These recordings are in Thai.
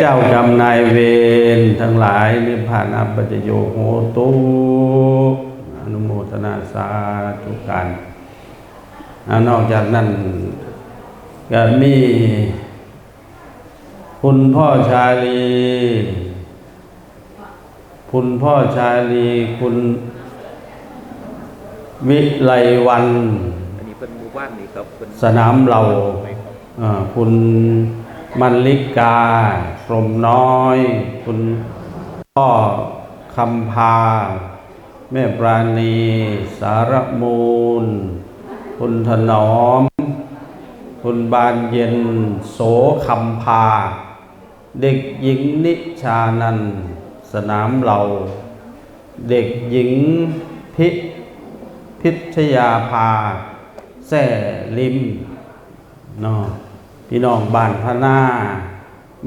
เจ้ากรรมนายเวรทั้งหลายนิพพานาปัจโยโหตุอนุโมทนาสาธุการนอกจากนั้นก็มีคุณพ่อชาลี คุณพ่อชาลี คุณวิไลวันสนามเราคุณ มันลิกา พรมน้อย คุณพ่อคำพา แม่ปราณี สารมูล คุณถนอม คุณบานเย็น โสคำพา เด็กหญิงนิชานัน สนามเราเด็กหญิงพิพิชยาภา แส่ลิมเนาะ พี่น้องบ้านพระนา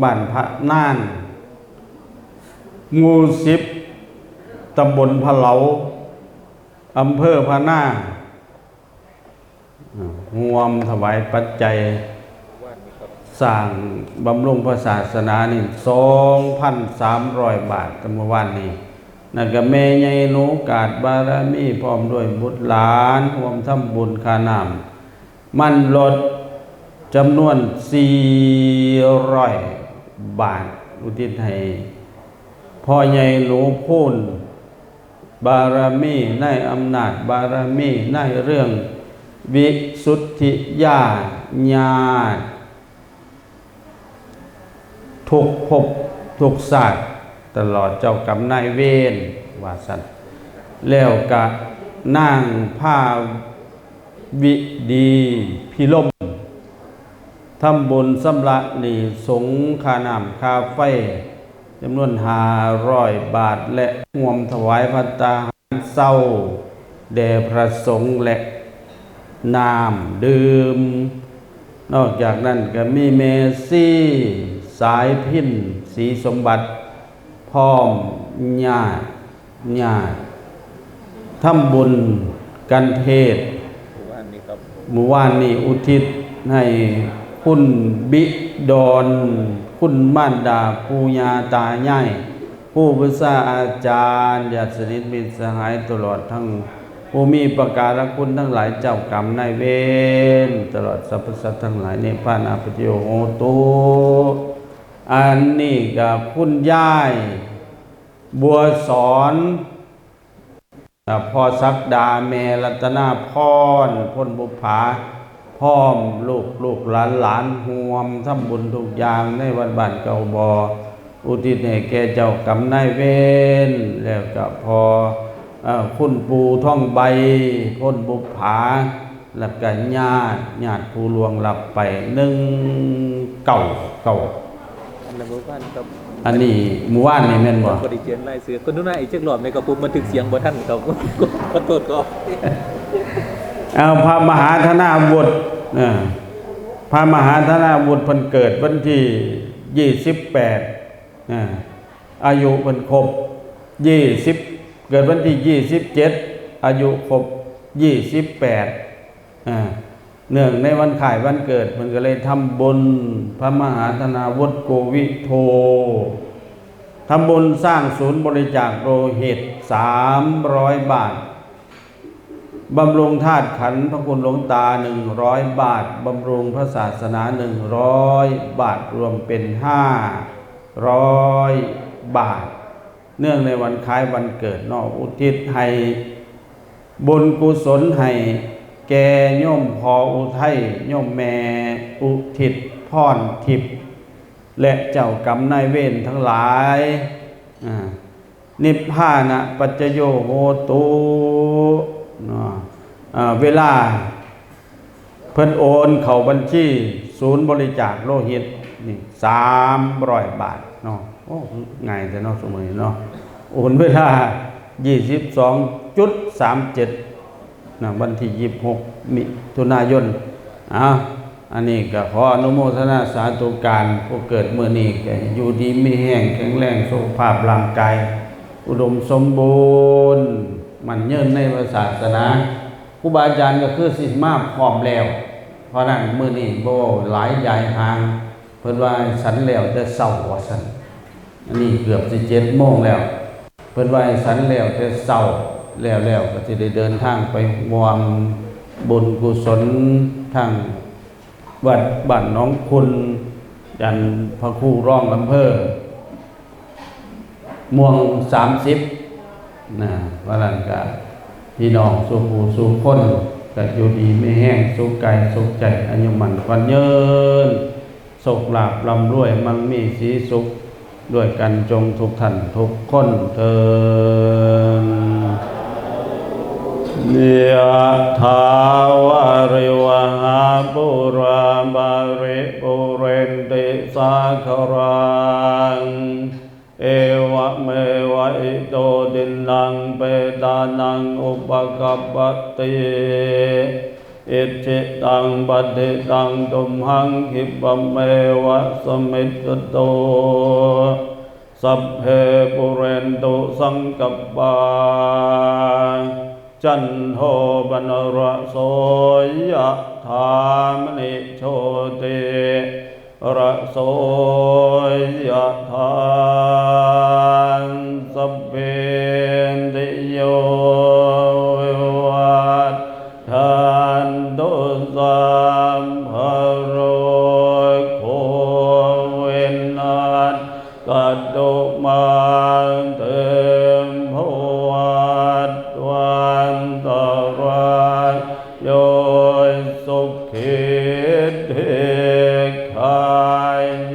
บ้านพระน่านหมูสิบตำบลพะเหลาอำเภอพระนางวมถวายปัจจัยสร้างบำรุงพระศาสนานี่สองพันสามร้อยบาทตั้งเมื่อวานนี้นั่นก็แม่ใหญ่หนูกาดบารมีพร้อมด้วยบุตรหลานรวมทำบุญคานามมันลด จำนวนสี่ร้อยบาท อุทิศให้พ่อใหญ่หนูพูนบารมีในอำนาจบารมีในเรื่อง วิสุทธิญาณญาณทุกภพทุกศาสตร์ตลอดเจ้ากรรมนายเวรวาสันแล้วกะนั่งผ้าวิดีพิลม ทำบุญสำละนี่สงคาน้ำคาไฟจำนวนหาร้อยบาทและห่วมถวายพัตตาหารเศร้าแด่พระสงฆ์และน้ำดื่ม นอกจากนั้นก็มีเมซี่ สายพินสีสมบัติ พร้อมญาติญาติทำบุญกันเทศหมู่บ้านนี่ครับหมู่ว่านนี่อุทิศให้ คุณบิดอนคุณมารดาปูญาตายายผู้พิษาอาจารย์ญาติสนิทมิตรสหายตลอดทั้งผู้มีประการคุณทั้งหลายเจ้ากรรมนายเวรตลอดสรรพสัตว์ทั้งหลายในพระนาปฏิโยโหตุอันนี้กับคุณยาย บัวสอนพ่อสักดาเมรัตนาพรพ้นบุภา พร้อมลูกลูกหลานหลานห่วมทำบุญทุกอย่างในวันบ้านเก่าบออุทิศให้แก่เจ้ากรรมนายเวรแล้วก็พอเอ่อคุณปูท่องใบพ้นบุปผาแล้วก็ญาติญาติผู้ลวงหลับไปหนึ่งเก่าเก่าอันนั้นหมู่บ้านครับอันนี้หมู่ว่านนี่แม่นบ่บริเขียนลายเสือคนนู้นน่ะอีกเช็คหลอดในกระปุกมันถึงเสียงบ่ท่านครับขอโทษก็ เอาพระมหาธนาวุฒิเออพระมหาธนาวุฒิเพิ่นเกิดวันที่ยี่สิบแปดอายุพิ่นครบยี่สิบเกิดวันที่ยี่สิบเจ็ดอายุครบยี่สิบแปดเนื่องในวันขายวันเกิดมันก็เลยทำบุญพระมหาธนาวุฒิโกวิโททำบุญสร้างศูนย์บริจาคโลหิตสามร้อยบาท บำรุงธาตุขันพระคุณหลวงตาหนึ่งร้อยบาท บำรุงพระศาสนาหนึ่งร้อยบาทรวมเป็นห้าร้อยบาท เนื่องในวันคล้ายวันเกิดนอกอุทิศให้บุญกุศลให้แกโยมพออุทัยโยมแม่อุทิศพรทิพย์และเจ้ากรรมนายเวรทั้งหลายนิพพานะปัจจโยโหตุเนาะ เวลาเพิ่นโอนเข้าบัญชีศูนย์บริจาคโลหิตนี่สามร้อยบาทเนาะโอ้ง่ายแต่เนาะสมัยเนาะโอนเวลายี่สิบสองจุดสามเจ็ดนะวันที่ยี่สิบหกมิถุนายนอะอันนี้ก็ขออนุโมทนาสาธุการผู้เกิดเมื่อนี้อยู่ดีไมีแห้งแข็งแรงสุขภาพร่างกายอุดมสมบูรณ์ มันเยินในศาสนา ครูบาอาจารย์ก็คือสิมาพร้อมแล้ว เพราะนั้นมือนี้บ่หลายยายหาง เพิ่นว่าสันแล้วแต่เช้าว่าสันอันนี้เกือบสิ7โมงแล้ว เพิ่นว่าสันแล้วแต่เช้าแล้วแล้วก็สิได้เดินทางไปรวมบุญกุศลทางวัดบ้านน้องคุณยันพระครูร้องลำเภอม่วง30นะว่าลันกา พี่น้องสุขูสุขคนก็อยู่ดีไม่แห้งสุขกายสุขใจอายุมันควันเยินสุขลาบลำรวยมั่งมีสีสุข ด้วยกันจงทุกท่านทุกคนเทินเนียทาวาริวหาปุราบาริปุเรนติสาคารังเอ วะเมวะอิโตดินนังเปตานังอุปกัปปติอิจิตังปฏิตังตุมหังคิปเมวะสมิตโตสัพเพปุเรนตุสังกัปปาจันโทปนรโสยะธามณิโชติ ระโสยธานสัพเพติโยา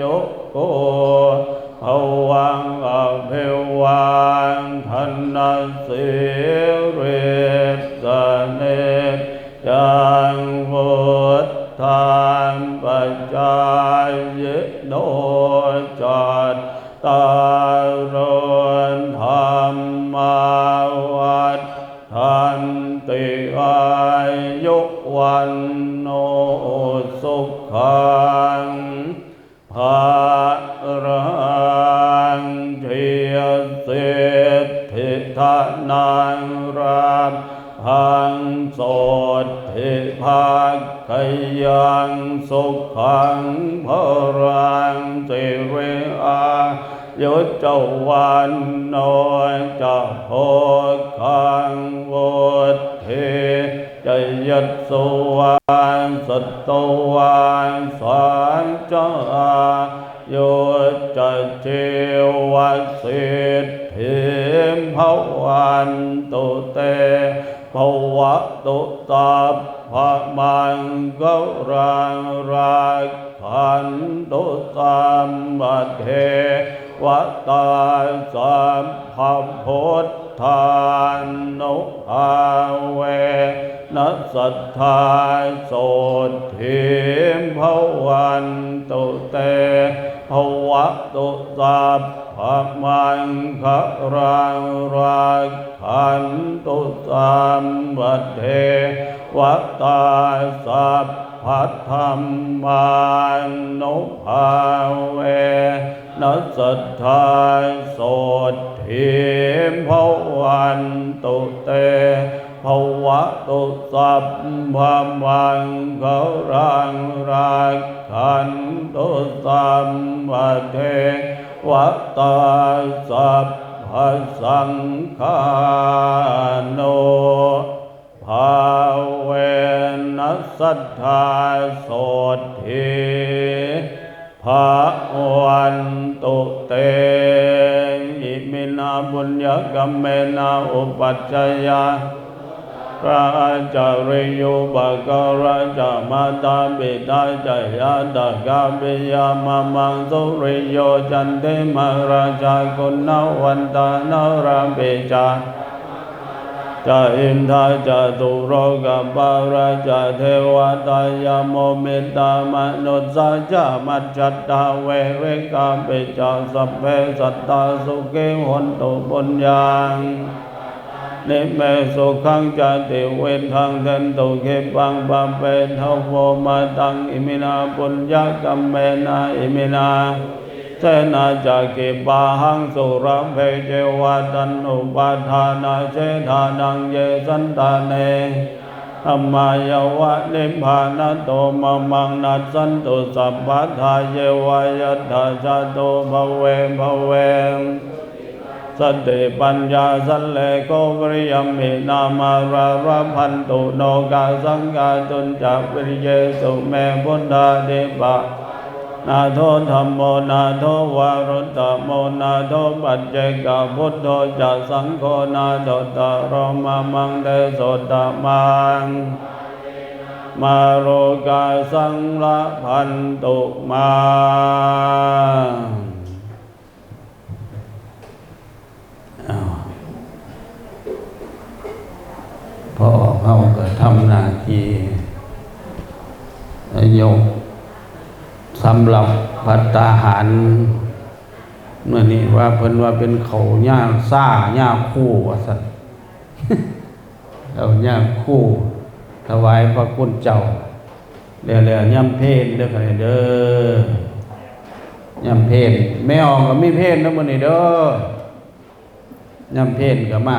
เสิทธิทนังรามพังสดทิภาคขยังสุขังพรังสิเรอายุจวันโนจะโพคังวุฒิจยัตสุวานสตวันสานจา โยจะเทวสิทธิมภวันตุเตภวะตุตาภะมังกรังรักขันตุสัมบัเทวตาสัมภพุทธานุภาเวนัสสทธาโสทิมภวันตุเต ภวะตุสัพพะมังคะรังรักขันตุสัมบัตเทวตาสัพพัทธรรมานุภาเวนัสสัทธาโสทิมภวันตุเตภวะตุสัพพะมังคะรังรัก ขันตุสัมบัติเทวตาสัพพะสังฆาโนภาเวนัสสัทธาโสทิภาวันตุเตอิมินาบุญญกรรมเมนาอุปัชฌยา ราจาริโยบากราจามาตาปิตาจายาตากาปิยามามังสุริโยจันเทมาราชากุณาวันตานาราปิจาจะอินทาจะตุโรกปาราจะเทวตายโมเมตตามนุสาจามัจจัตตาเวเวกาเปจาสัพเพสัตตาสุเกหนตุปุญญัง นิเมสุขังจะติเวทังเทนตุเขปังปะเปทโวมาตังอิมินาปุญญกัมเมนาอิมินาเสนาจักกิปาหังสุรเพเจวัตันุปาทานาเชธานังเยสันตาเนธรรมายาวะนิพพานโตมะมังนัสสันตุสัพพะทาเยวายตถาจาโตภเวภเว สติปัญญาสัลเลโกวริยมินามาราระพันตุโนกาสังกาตุนจักวิริเยสุเมพุทธาเดปะนาโทธรรมโมนาโทวารุตตโมนาโทปัจเจกพุทโธจะสังโฆนาโตตะโรมามังเดโสตมังมาโรกาสังละพันตุมา อ้าวพอ เขาก็ทำหน้าที่ยกสำหรับพัตตาหารเมื่อนี้ว่าเพิ่นว่าเป็นเขาย่าซ่าย่าคู่ว่าสัตว์เอาย่าคู่ ถวายพระคุณเจ้าเรียๆย่ำเพศเด้อค่ะเด้อย่ำเพศแม่ออกก็มีเพศนะมื้อนี้เด้อย่ำเพศก็มา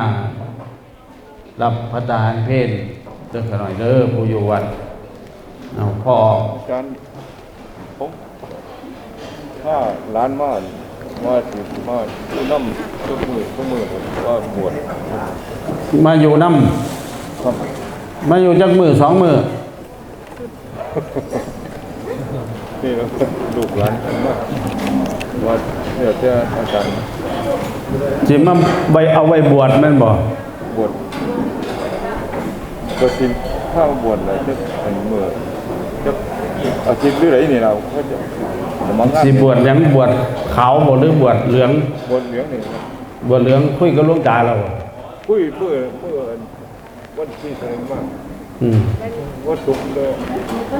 รับพระทหารเพศเด้อขน่อยเด้อผู้อยู่วัดเอาพ่ออาจารย์ผมถ้าร้านมามาสิมาผู้นำทุกมือทุกมือผมว่าบวชมาอยู่น้ครับำมาอยู่จักมือสองมือนี่เราลูกหลานมาว่าเดี๋ยวจะอาจารย์สิมาใบเอาไว้บวชแม่นบ่บวช ก็สิถ้าบวชอะไรจะเป็นมือจะอาทิตย์หรืออะไรนี่เราก็จะจะมางานสิบวชหยังบวชขาวบ่หรือบวชเหลือง บวชเหลืองนี่บวชเหลืองคุยกับหลวงตาเราบ่คุยเพื่อเพื่อวันที่แสดงมากอืมวันศุกร์เลย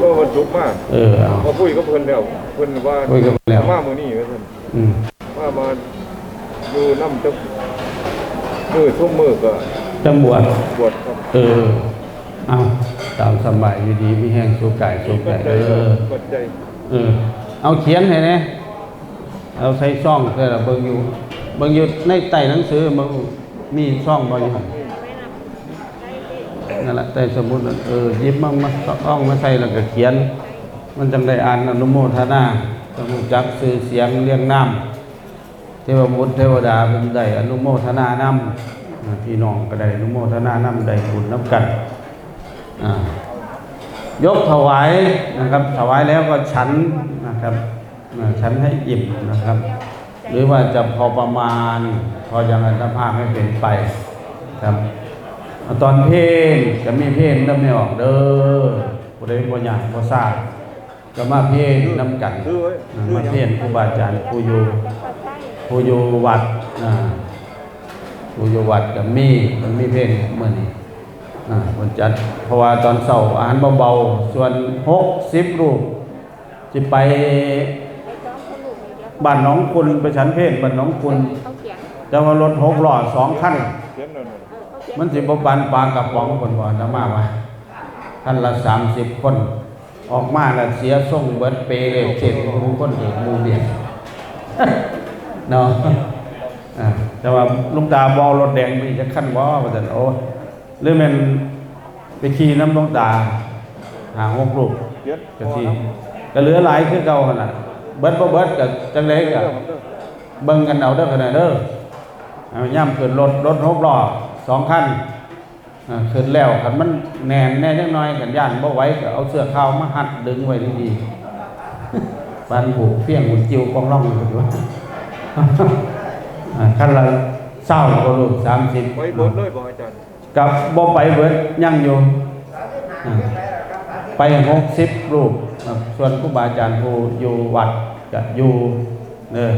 ก็วันศุกร์มากเออเอา พอคุยกับเพิ่นแล้วเพิ่นว่าคุยกับเพิ่นแล้ว มามื้อนี้ว่าซั่น อืมมามาอยู่นำจักมือทุกมือก็จังบวชบวชครับเออ เอาตามสบายอยู่ดีมีแห้งสู้กายสู้ปักาจยจัเอยอปัจจัยเออ เอาเขียนให้แหน่เอาใส่ซ่องแต่ละเบิ่งอยู่เบิ่งอยู่ในใต้หนังสือมันมีซ่องบ่อยู่นั่นแหละใต้สมุดนั่นเออหยิบมามาซ่องมาใส่แล้วก็เขียน มันจังได้อ่านอนุโมทนาต้องรู้จักสื่อเสียงเรียงน้ำเทวมุตเทวดาเป็นได้อนุโมทนานำพี่น้องก็ได้อนุโมทนานำได้บุญน้ำกันอ่า ยกถวายนะครับ ถวายแล้วก็ฉันนะครับฉันให้อิ่มนะครับ หรือว่าจะพอประมาณ พอยังอัตภาพไม่เป็นไปครับ ตอนเพลงจะมีเพลงน้ำไม่ออกเด้อผู้ใดบ่อยากบ่ทราบก็มาเพลงน้ำกันมาเพลงครูบาอาจารย์ผู้อยู่ผู้อยู่วัดอ่าผู้อยู่วัดกับมีมันมีเพลงเมื่อนี้ วันจันทร์เพราะว่าตอนเสาร์อาหารเบาๆ ส่วนหกสิบรูปจะไปบ้านน้องคุณไปฉันเพศบ้านน้องคุณจะว่ารถหกหล้อสองขียนนั่นมันสิบปันปลากระป๋องคนบ่นะมาว่าท่านละสามสิบคน ออกมาแล้วเสียส่งเบิดเปเลยเจ็ดมูคนเอกมูเดียนเนาะแต่ว่าลุงตาบอรถแดงมีจะขั้นบ่ว่าแต่นโอ้ หรือแมันไปขี่น้ำลุงตาหาหกลูกเขียนก็ที่ก็เหลือหลายคือเก่าขนาดเบิดบ่เบิดก็จังไดก็เบิ่งกันเอาเด้อขนาดเด้อเอาย่ำขึ้นรถรถหกล้อสองคันอ่าขึ้นแล้วคันมันแน่นแน่จังน้อยกันย่านบ่ไหวก็เอาเสื้อขาวมาหัดดึงไว้ดีๆปันผูกเพียงหุ่นจิ้วกองร่องอยู่ว่าอ่าคันละเศร้าก็ลูกสามสิบไว้เบิดเลยบ่อาจารย์ กับบ่ไปเบิดยังอยู่ไปหกสิบรูปส่วนครูบาอาจารย์ผู้อยู่วัดก็อยู่เด้อ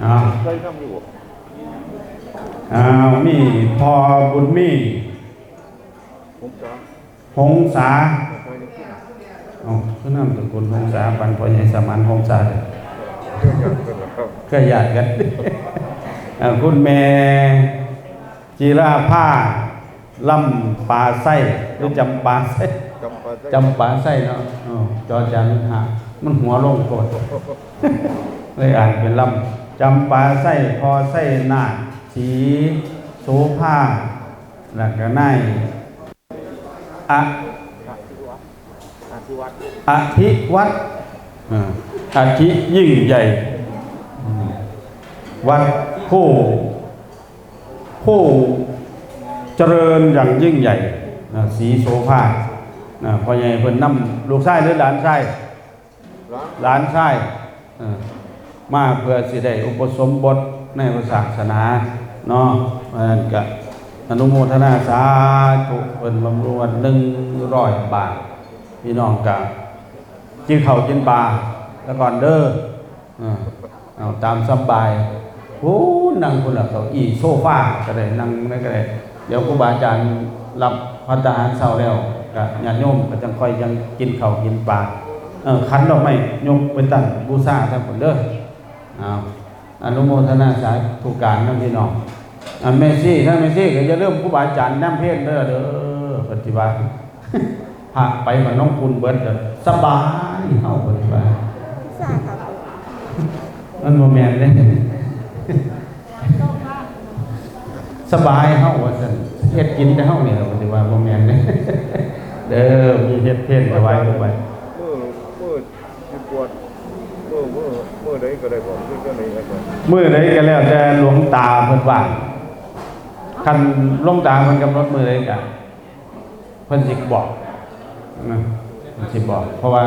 เอาใช้น้ำอยู่บ่อ้าวมีพอบุญมีหงษาใช้นี่เอคือน้ำตระกุลหงษาปันพอใหญ่สมานหงษาเลยเรื่อยางเป็นก็ญาติกันคุณแม่จีราผ้า ลำปลาไส้หรือจำปาไส้จำปาได้จำปาไส้เนาะอ้าวจอจันหามันหัวลงโกดเลยอ่านเป็นลำจำปาไส้พอไส้นาคสีโสภาแล้วก็นายอะอธิวัดอ่าอธิยิ่งใหญ่อืมวัดผู้ผู้ เจริญอย่างยิ่งใหญ่นะสีโสภานะพ่อใหญ่เพิ่นนำลูกชายหรือหลานชายร้หลานชายมาเพื่อสิได้อุปสมบทในพระศาสนาเนาะเพราะฉะนั้นก็อนุโมทนาสาธุเพิ่นบำรุงวันหนึ่งร้อยบาทพี่น้องกะกินข้าวกินปลาแล้วก่อนเด้อเออเอาตามสบายโอ้นั่งคนละเก้าอีโซฟาก็ได้นั่งนั่นก็ได้ เดี๋ยวครูบาอาจารย์รับพัฒหารเช้าแล้วก็ญาติโยมก็จังค่อยยังกินข้าวกินปลาเออคันดอกไม้ยกไปตั้งบูชาทั้งผลเด้อเอาอนุโมทนาสาธุการน้ำพี่น้องอันเมซี่ถ้าเมซี่ก็จะเริ่มครูบาอาจารย์น้ำเพศเด้อเด้อปฏิบัติพระไปกับน้องคุณเบิดก็สบายเฮาปฏิบัติใช่ค่ะครูมันบ่แม่นเด้ สบายเฮาว่าซั่นเฮ็ดกินแต่เฮานี่ล่ะปฏิบัติบ่แม่นเด้เด้อมีเฮ็ดเพศถวายเข้าไปมือมือที่ปวดมือมือมือใดก็ได้บอกมือก็ไหนก็ได้มื้อใดก็แล้วแต่หลวงตาเพิ่นว่าคันหลวงตาเพิ่นกำหนดมื้อใดก็เพิ่นสิบอกนะเพิ่นสิบอก เพราะว่า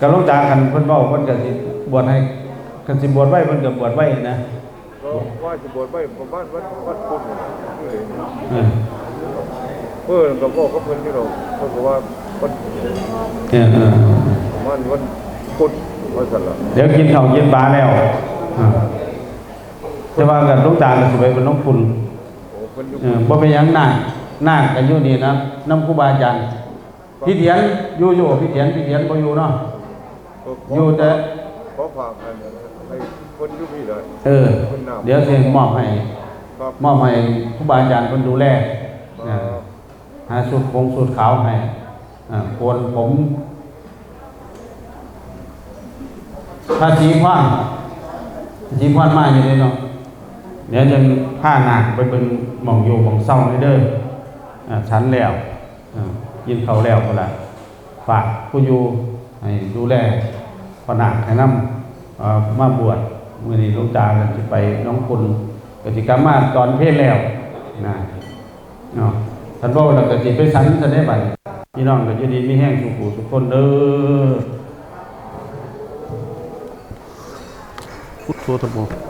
กับหลวงตาคันเพิ่นเว้าเพิ่นก็สิบวชให้คันสิบวชไว้เพิ่นก็บวชไว้นะก็ ว่าจะบวชไปประมาณวันวันพุธเพื่อนกับพ่อก็เพิ่อนที่เราเขาบอกว่าวันเออเออประมาณวันพุธวันสันละเดี๋ยวกินข้าวกินปลาแล้วอ่าแต่ว่ากับหลวงตาก็สิไปเป็นหลวงคุณบ่เป็นยังหน้าคนาคก็อยู่นี่นะน้ำคูบาอาจารย์พี่เถียนอยู่อยู่พี่เถียนพี่เถียนบ่อยู่เนาะอยู่แต่ขอฝากให้ เพิ่นอยู่พี่เลยเออเดี๋ยวสิมอบให้ ครับมอบให้ครูบาอาจารย์เพิ่นดูแลครันะบหาสูตรคงสูตรขาวให้อ่าโกนผมถ้าสีคว้างสีคว้างมาอยู่เลยเนาะเดี๋ยวจะผ้าหนักไปเป็นหมองอยู่หมองเศร้าเลยเด้ออ่าชั้นแล้วอ่ายินเขาวแล้วก็ละฝากผู้อยู่ให้ดูแลพอหนักให้นำเอ่อมาบวช มื่อนี้ลูกตากันจะไปน้องคุณกติกามาตอนเพศแล้วนะเนาะท่านบอกเราก็สิไปสันสันได้ไปพี่น้องก็จะดีมีแห้งสุขหูทุกคนเด้อพุทโธธรรม